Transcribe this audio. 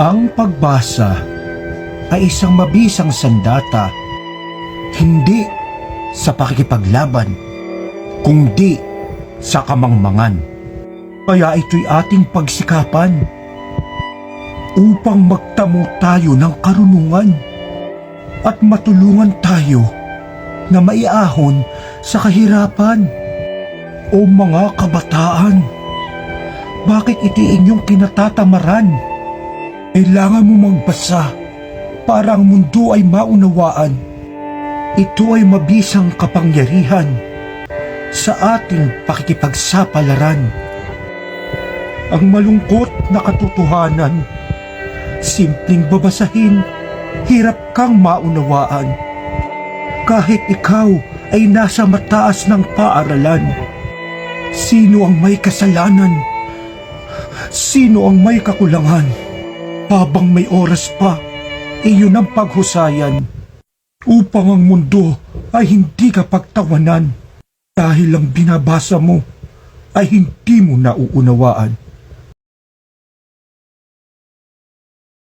Ang pagbasa ay isang mabisang sandata, hindi sa pakikipaglaban, kundi sa kamangmangan. Kaya ito'y ating pagsikapan upang magtamo tayo ng karunungan at matulungan tayo na maiahon sa kahirapan. O mga kabataan, bakit iti inyong kinatatamaran? Kailangan mo magbasa para ang mundo ay maunawaan. Ito ay mabisang kapangyarihan sa ating pakikipagsapalaran. Ang malungkot na katotohanan, simpleng babasahin, hirap kang maunawaan. Kahit ikaw ay nasa mataas ng paaralan, sino ang may kasalanan? Sino ang may kakulangan? Habang may oras pa, iyon ang paghusayan upang ang mundo ay hindi ka pagtawanan dahil ang binabasa mo ay hindi mo nauunawaan.